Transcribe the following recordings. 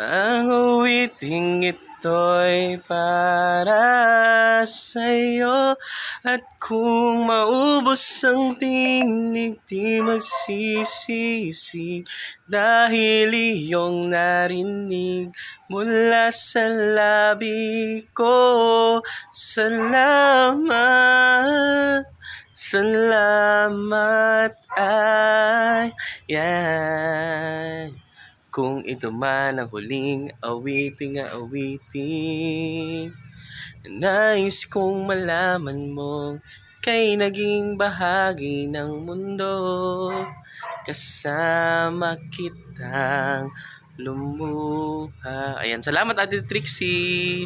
Ang awiting ito'y para sa'yo. At kung maubos ang tinig di magsisisi. Dahil iyong narinig mula sa labi ko. Salamat Salamat ay yan. Kung ito man ang huling awiting awitin Nais kong malaman mo Kay naging bahagi ng mundo. Kasama kitang lumuha. Ayan, salamat Ate Trixie.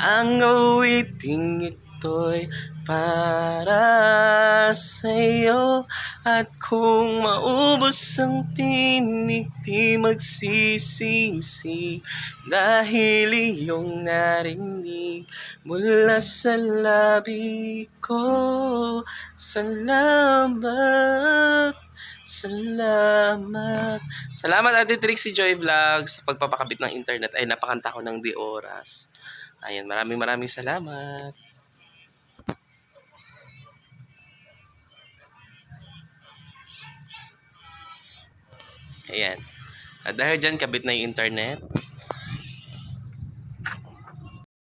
Ang awiting ito'y para sa'yo. At kung maubos ang tinig di magsisisi. Dahil iyong narinig mula sa labi ko. Salamat, salamat. Salamat Ate Trixie Joy Vlogs. Sa pagpapakabit ng internet ay napakanta ko ng di oras. Ayan, maraming maraming salamat. Ayan. At dahil dyan, kabit na yung internet.